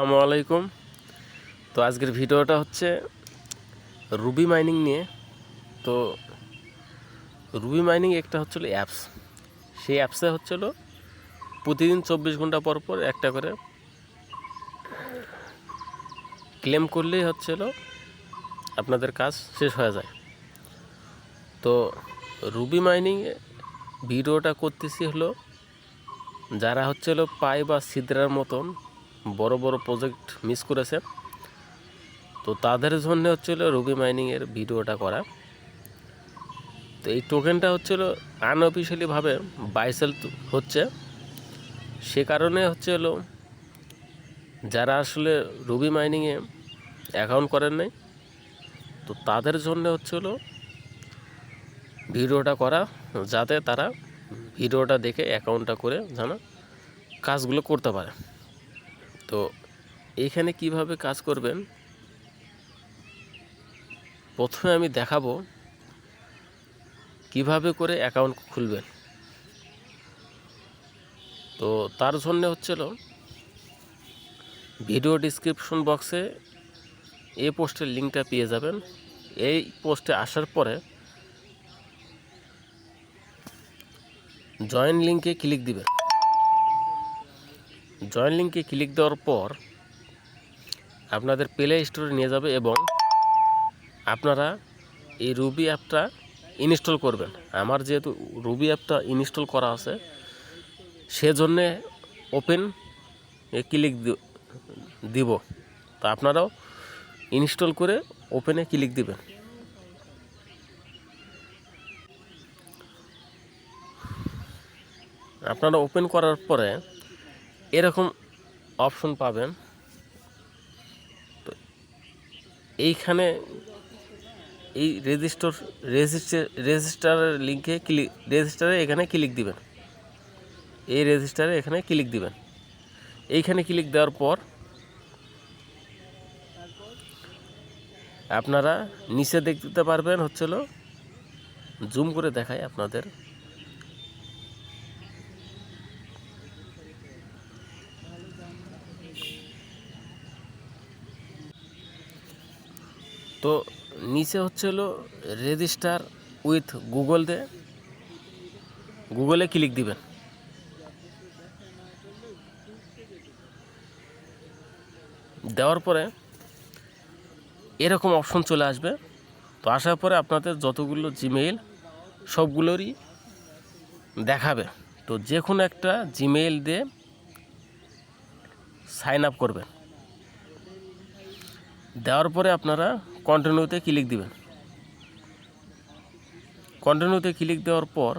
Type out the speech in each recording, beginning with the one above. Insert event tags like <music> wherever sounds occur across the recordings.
আসসালামু আলাইকুম। তো আজকের ভিডিওটা হচ্ছে রুবি মাইনিং নিয়ে। তো রুবি মাইনিং একটা হচ্ছিল অ্যাপস সেই অ্যাপসে হচ্ছিল প্রতিদিন চব্বিশ ঘণ্টা পর পর একটা করে ক্লেম করলেই হচ্ছিল আপনাদের কাজ শেষ হয়ে যায়। তো রুবি মাইনিং ভিডিওটা করতেছি হলো যারা হচ্ছিল পাই বা সিদ্রার মতন বড় বড় প্রজেক্ট মিস করেছে। তো তাদের জন্য হচ্ছিল রুবি মাইনিংয়ের ভিডিওটা করা। তো এই টোকেনটা হচ্ছিল আনঅফিসিয়ালিভাবে বাইসেল হচ্ছে। সে কারণে হচ্ছে হলো যারা আসলে রুবি মাইনিংয়ে অ্যাকাউন্ট করেন নাই, তো তাদের জন্য হচ্ছে হলো ভিডিওটা করা, যাতে তারা ভিডিওটা দেখে অ্যাকাউন্টটা করে যেন কাজগুলো করতে পারে। তো এইখানে কীভাবে কাজ করবেন? প্রথমে আমি দেখাবো কীভাবে করে অ্যাকাউন্ট খুলবেন। তো তার জন্য হচ্ছিল ভিডিও ডিসক্রিপশন বক্সে এই পোস্টের লিঙ্কটা পেয়ে যাবেন। এই পোস্টে আসার পরে জয়েন লিঙ্কে ক্লিক দিবেন। জয়েন লিঙ্কে ক্লিক দেওয়ার পর আপনাদের প্লে স্টোরে নিয়ে যাবে এবং আপনারা এই রুবি অ্যাপটা ইনস্টল করবেন। আমার যেহেতু রুবি অ্যাপটা ইনস্টল করা আছে, সেজন্যে ওপেন এ ক্লিক দিব। তো আপনারাও ইনস্টল করে ওপেনে ক্লিক দিবেন। আপনারা ওপেন করার পরে এরকম অপশন পাবেন। এইখানে এই রেজিস্টার রেজিস্টার রেজিস্টারের লিঙ্কে ক্লিক রেজিস্টারে এখানে ক্লিক দিবেন। এই রেজিস্টারে এখানে ক্লিক দিবেন। এইখানে ক্লিক দেওয়ার পর আপনারা নিচে দেখতে পারবেন হচ্ছিল জুম করে দেখায় আপনাদের। তো নিচে হচ্ছে হলো রেজিস্টার উইথ গুগল দে গুগলে ক্লিক দিবেন। দেওয়ার পরে এরকম অপশন চলে আসবে। তো আসার পরে আপনাদের যতগুলো জিমেইল সবগুলোরই দেখাবে। তো যে কোনো একটা জিমেইল দিয়ে সাইন আপ করবেন। দেওয়ার পরে আপনারা কন্টিনিউতে ক্লিক দিবেন? কন্টিনিউতে ক্লিক দেওয়ার পর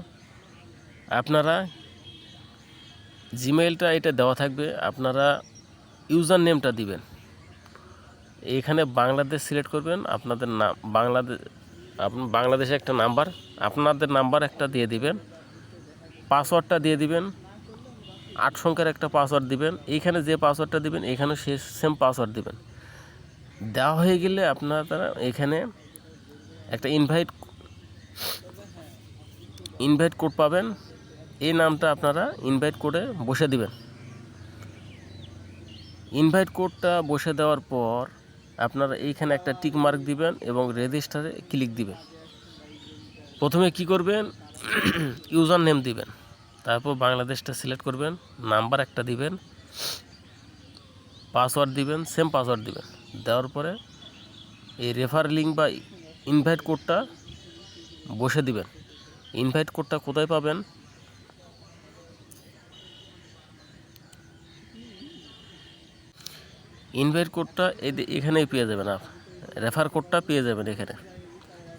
আপনারা জিমেইলটা এটা দেওয়া থাকবে, আপনারা ইউজার নেমটা দিবেন। এখানে বাংলাদেশ সিলেক্ট করবেন, আপনাদের নাম বাংলাদেশ আপনি বাংলাদেশে একটা নাম্বার, আপনাদের নাম্বার একটা দিয়ে দিবেন, পাসওয়ার্ডটা দিয়ে দিবেন, আট সংখ্যার একটা পাসওয়ার্ড দিবেন এইখানে যে পাসওয়ার্ডটা দিবেন, এখানে সে, সেম পাসওয়ার্ড দিবেন। দেওয়া হয়ে গেলে আপনারা এখানে একটা ইনভাইট ইনভাইট কোড পাবেন। এই নামটা আপনারা ইনভাইট কোডে বসে দিবেন। ইনভাইট কোডটা বসে দেওয়ার পর আপনারা এইখানে একটা টিক মার্ক দিবেন এবং রেজিস্টারে ক্লিক দিবেন। প্রথমে কি করবেন? <clears throat> ইউজার নেম দিবেন। তারপর বাংলাদেশটা সিলেক্ট করবেন নাম্বার একটা দিবেন পাসওয়ার্ড দিবেন সেম পাসওয়ার্ড দিবেন। দেওয়ার পরে এই রেফার লিঙ্ক বা ইনভাইট কোডটা বসে দিবেন। ইনভাইট কোডটা কোথায় পাবেন? ইনভাইট কোডটা এখানেই পেয়ে যাবেন আপ রেফার কোডটা পেয়ে যাবেন এখানে।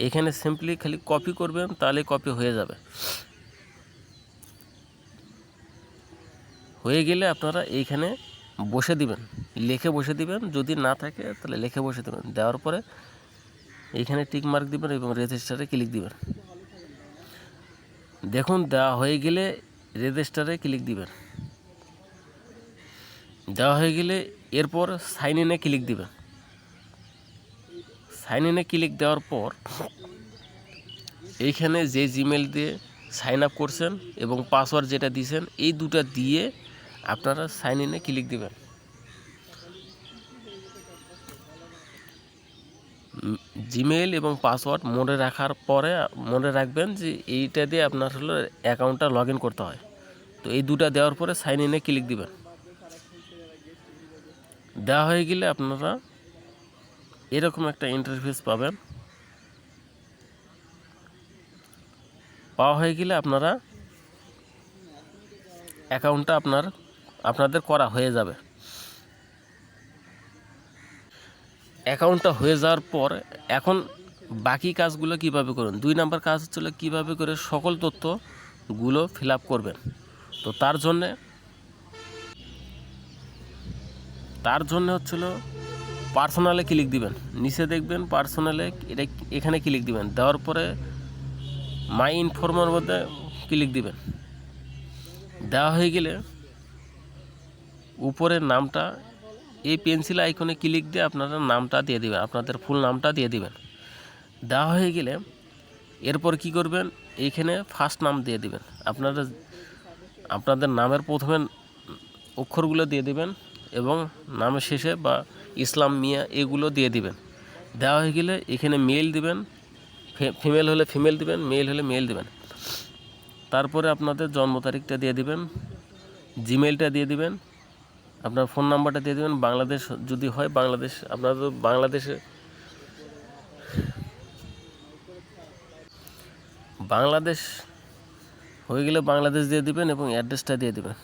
এখানে সিম্পলি খালি কপি করবেন, তাহলে কপি হয়ে যাবে। হয়ে গেলে আপনারা এইখানে বসে দিবেন, লিখে বসে দিবেন, যদি না থাকে তাহলে লিখে বসে দেবেন। দেওয়ার পরে এইখানে টিক মার্ক দিবেন এবং রেজিস্টারে ক্লিক দিবেন। দেখুন, দেওয়া হয়ে গেলে রেজিস্টারে ক্লিক দিবেন। দেওয়া হয়ে গেলে এরপর সাইন ইনে ক্লিক দিবেন। সাইন ইনে ক্লিক দেওয়ার পর এইখানে যে জিমেল দিয়ে সাইন আপ করছেন এবং পাসওয়ার্ড যেটা দিয়েছেন, এই দুটা দিয়ে আপনারা সাইন ইনে ক্লিক দিবেন? জিমেইল এবং পাসওয়ার্ড মনে রাখার পরে, মনে রাখবেন যে এইটা দিয়ে আপনার হলো অ্যাকাউন্টটা লগ করতে হয়। তো এই দুটা দেওয়ার পরে সাইন ইনে ক্লিক দিবেন? দেওয়া হয়ে গেলে আপনারা এরকম একটা ইন্টারফেস পাবেন। পাওয়া হয়ে গেলে আপনারা অ্যাকাউন্টটা আপনার আপনাদের করা হয়ে যাবে। অ্যাকাউন্টটা হয়ে যাওয়ার পর এখন বাকি কাজগুলো কীভাবে করবেন দুই নাম্বার কাজ হচ্ছিল কীভাবে করে সকল তথ্যগুলো ফিল করবেন। তো তার জন্যে তার জন্য হচ্ছিল পার্সোনালে ক্লিক দিবেন। নিচে দেখবেন পার্সোনালে এটা এখানে ক্লিক দিবেন। দেওয়ার পরে মাই ইনফর্মের মধ্যে ক্লিক দিবেন। দেওয়া হয়ে গেলে উপরের নামটা এই পেন্সিল আইকনে ক্লিক দিয়ে আপনারা নামটা দিয়ে দিবেন, আপনাদের ফুল নামটা দিয়ে দিবেন। দেওয়া হয়ে গেলে এরপর কি করবেন, এইখানে ফার্স্ট নাম দিয়ে দিবেন। আপনারা আপনাদের নামের প্রথমে অক্ষরগুলো দিয়ে দিবেন এবং নামের শেষে বা ইসলাম মিয়া এগুলো দিয়ে দিবেন। দেওয়া হয়ে গেলে এখানে মেল দিবেন ফিমেল হলে ফিমেল দিবেন, মেল হলে মেল দিবেন। তারপরে আপনাদের জন্ম তারিখটা দিয়ে দিবেন জিমেলটা দিয়ে দিবেন আপনার ফোন নাম্বারটা দিয়ে দেবেন। বাংলাদেশ যদি হয়, বাংলাদেশ, আপনারা তো বাংলাদেশে বাংলাদেশ হয়ে গেলে বাংলাদেশ দিয়ে দিবেন এবং অ্যাড্রেসটা দিয়ে দিবেন।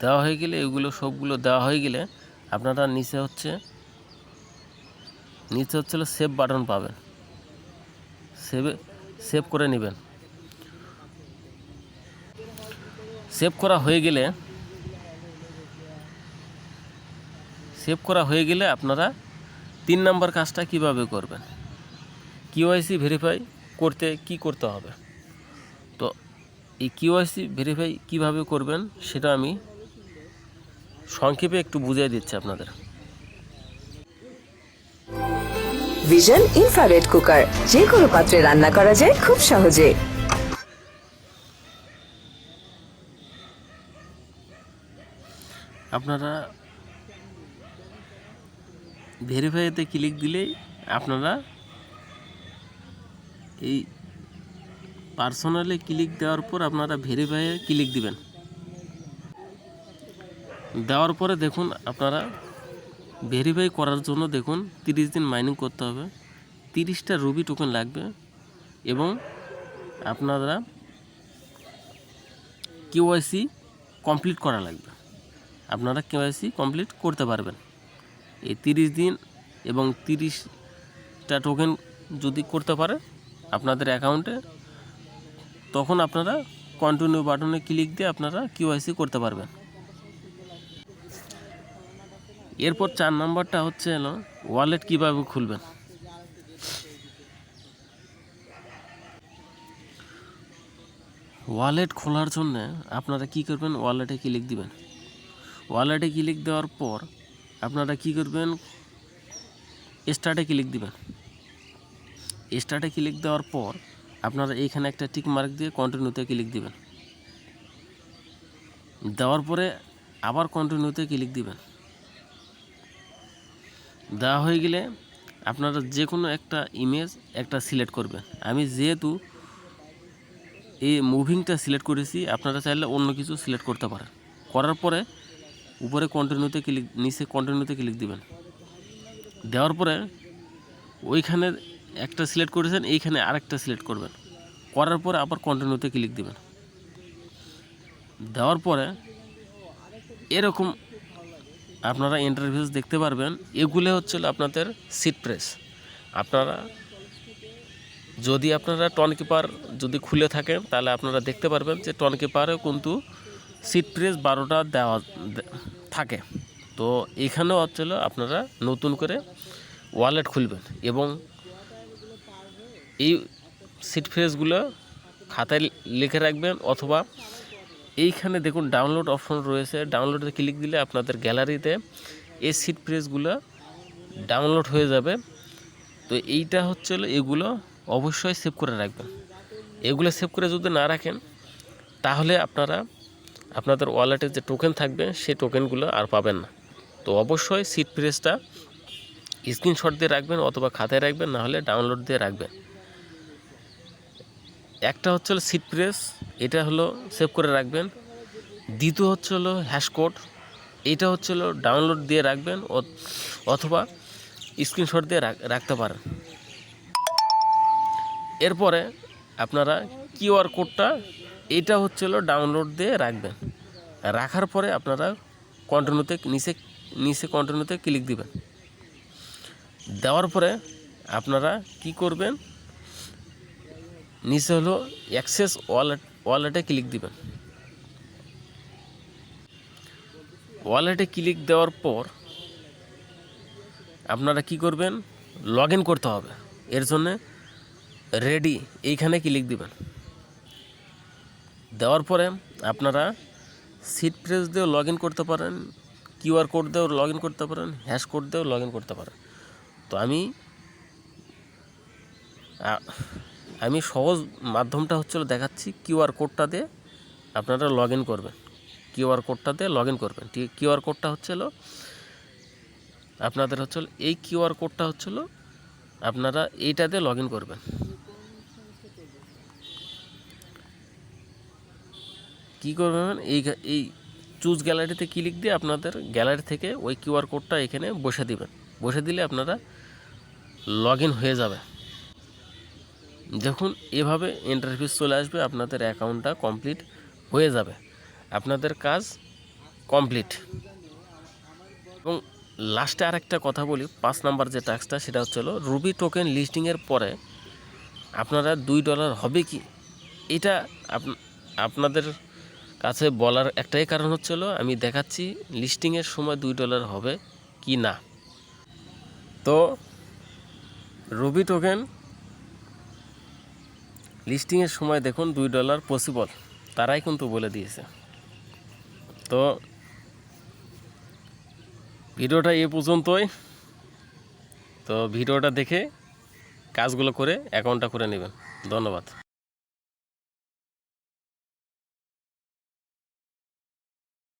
দেওয়া হয়ে গেলে এগুলো সবগুলো দেওয়া হয়ে গেলে আপনারা নিচে হচ্ছে নিচে হচ্ছে সেভ বাটন পাবেন। সেভে সেভ করে নেবেন। সেভ করা হয়ে গেলে সেভ করা হয়ে গেলে আপনারা তিন নাম্বার কাজটা কীভাবে করবেন? কিওয়াইসি ভেরিফাই করতে কি করতে হবে? তো এই কিওয়াইসি ভেরিফাই কীভাবে করবেন সেটা আমি সংক্ষেপে একটু বুঝিয়ে দিচ্ছি আপনাদের। Vision infrared cooker. যে কোনো পাত্রে রান্না করা যায় খুব সহজে। আপনারা ভেরিফাইতে ক্লিক দিলেই আপনারা এই পার্সোনালে ক্লিক দেওয়ার পর আপনারা ভেরিফাইয়ে ক্লিক দিবেন। দেওয়ার পরে দেখুন, আপনারা ভেরিফাই করার জন্য দেখুন, তিরিশ দিন মাইনিং করতে হবে। তিরিশটা রুবি টোকেন লাগবে এবং আপনারা কেওয়াইসি কমপ্লিট করা লাগবে। আপনারা কেওয়াইসি কমপ্লিট করতে পারবেন। এই তিরিশ দিন এবং তিরিশটা টোকেন যদি করতে পারে আপনাদের অ্যাকাউন্টে তখন আপনারা কন্টিনিউ বাটনে ক্লিক দিয়ে আপনারা কিউআইসি করতে পারবেন। এরপর চার নাম্বারটা হচ্ছে এলো ওয়ালেট কীভাবে খুলবেন। ওয়ালেট খোলার জন্য আপনারা কি করবেন? ওয়ালেটে ক্লিক দিবেন। ওয়ালেটে ক্লিক দেওয়ার পর আপনারা কি করবেন? স্টার্টে ক্লিক দিবেন। স্টার্টে ক্লিক দেওয়ার পর আপনারা এইখানে একটা টিক মার্ক দিয়ে কন্টিনিউতে ক্লিক দিবেন। দেওয়ার পরে আবার কন্টিনিউতে ক্লিক দিবেন। দেওয়া হয়ে গেলে আপনারা যে কোনো একটা ইমেজ একটা সিলেক্ট করবেন। আমি যেহেতু এই মুভিংটা সিলেক্ট করেছি, আপনারা চাইলে অন্য কিছু সিলেক্ট করতে পারেন। করার পরে উপরে কন্টিনিউতে ক্লিক নিচে কন্টিনিউতে ক্লিক দিবেন। দেওয়ার পরে ওইখানে একটা সিলেক্ট করেছেন, এইখানে আরেকটা সিলেক্ট করবেন। করার পরে আবার কন্টিনিউতে ক্লিক দিবেন। দেওয়ার পরে এরকম আপনারা ইন্টারভিউস দেখতে পারবেন। এগুলো হচ্ছে আপনাদের সিট প্রেস আপনারা যদি আপনারা টন কিপার যদি খুলে থাকেন, তাহলে আপনারা দেখতে পারবেন যে টন কিপারেও কিন্তু সিট প্রেস বারোটা দেওয়া থাকে। তো এখানেও হচ্ছিল আপনারা নতুন করে ওয়ালেট খুলবেন এবং এই সিট প্রেসগুলো খাতায় লিখে রাখবেন অথবা এইখানে দেখুন ডাউনলোড অপশন রয়েছে। ডাউনলোডে ক্লিক দিলে আপনাদের গ্যালারিতে এই সিট প্রেসগুলো ডাউনলোড হয়ে যাবে। তো এইটা হচ্ছে এগুলো অবশ্যই সেভ করে রাখবেন। এগুলো সেভ করে যদি না রাখেন, তাহলে আপনারা আপনাদের ওয়ালেটে যে টোকেন থাকবে, সেই টোকেনগুলো আর পাবেন না। তো অবশ্যই সিট প্রেসটা স্ক্রিনশট দিয়ে রাখবেন অথবা খাতায় রাখবেন, না হলে ডাউনলোড দিয়ে রাখবেন। একটা হচ্ছে হলো সিট প্রেস এটা হলো সেভ করে রাখবেন। দ্বিতীয় হচ্ছে হলো হ্যাশ কোড এইটা হচ্ছে হলো ডাউনলোড দিয়ে রাখবেন অথবা স্ক্রিনশট দিয়ে রাখ- রাখতে পারেন। এরপরে আপনারা কিউআর কোডটা এটা হচ্ছে হলো ডাউনলোড দিয়ে রাখবেন। রাখার পরে আপনারা কন্টিনিউতে নিচে নিচে কন্টিনিউতে ক্লিক দিবেন। দেওয়ার পরে আপনারা কি করবেন? নিচে হলো অ্যাক্সেস ওয়ালেট ওয়ালেটে ক্লিক দিবেন। ওয়ালেটে ক্লিক দেওয়ার পর আপনারা কি করবেন? লগ করতে হবে। এর জন্যে রেডি এইখানে ক্লিক দিবেন। দেওয়ার পরে আপনারা সিট প্রেস দিয়েও লগ ইন করতে পারেন কিউআর কোড দিয়েও লগ ইন করতে পারেন হ্যাশ কোড দিয়েও লগ ইন করতে পারেন। তো আমি আমি সহজ মাধ্যমটা হচ্ছিল দেখাচ্ছি কিউআর কোডটা দিয়ে আপনারা লগ ইন করবেন। কিউআর কোডটা দিয়ে লগ ইন করবেন কিউআর কোডটা হচ্ছিল আপনাদের হচ্ছিল এই কিউআর কোডটা হচ্ছিল আপনারা এইটা দিয়ে লগ ইন করবেন। কী করবেন? এই এই চুজ গ্যালারিতে ক্লিক দিয়ে আপনাদের গ্যালারি থেকে ওই কিউআর কোডটা এখানে বসে দিবেন। বসে দিলে আপনারা লগ হয়ে যাবে। দেখুন এভাবে ইন্টারফেস চলে আসবে, আপনাদের অ্যাকাউন্টটা কমপ্লিট হয়ে যাবে। আপনাদের কাজ কমপ্লিট এবং লাস্টে আরেকটা কথা বলি, পাঁচ নাম্বার যে টাস্কটা সেটা হচ্ছে হলো রুবি টোকেন লিস্টিংয়ের পরে আপনারা দুই ডলার হবে কি? এটা আপ- আপনাদের কাছে বলার একটাই কারণ হচ্ছে হলো আমি দেখাচ্ছি লিস্টিংয়ের সময় দুই ডলার হবে কি না। তো, রুবি টোকেন, লিস্টিংয়ের সময় দেখুন দুই ডলার পসিবল তারাই কিন্তু বলে দিয়েছে। তো, ভিডিওটা এ পর্যন্তই। তো, ভিডিওটা দেখে কাজগুলো করে অ্যাকাউন্টটা করে নেবেন। ধন্যবাদ।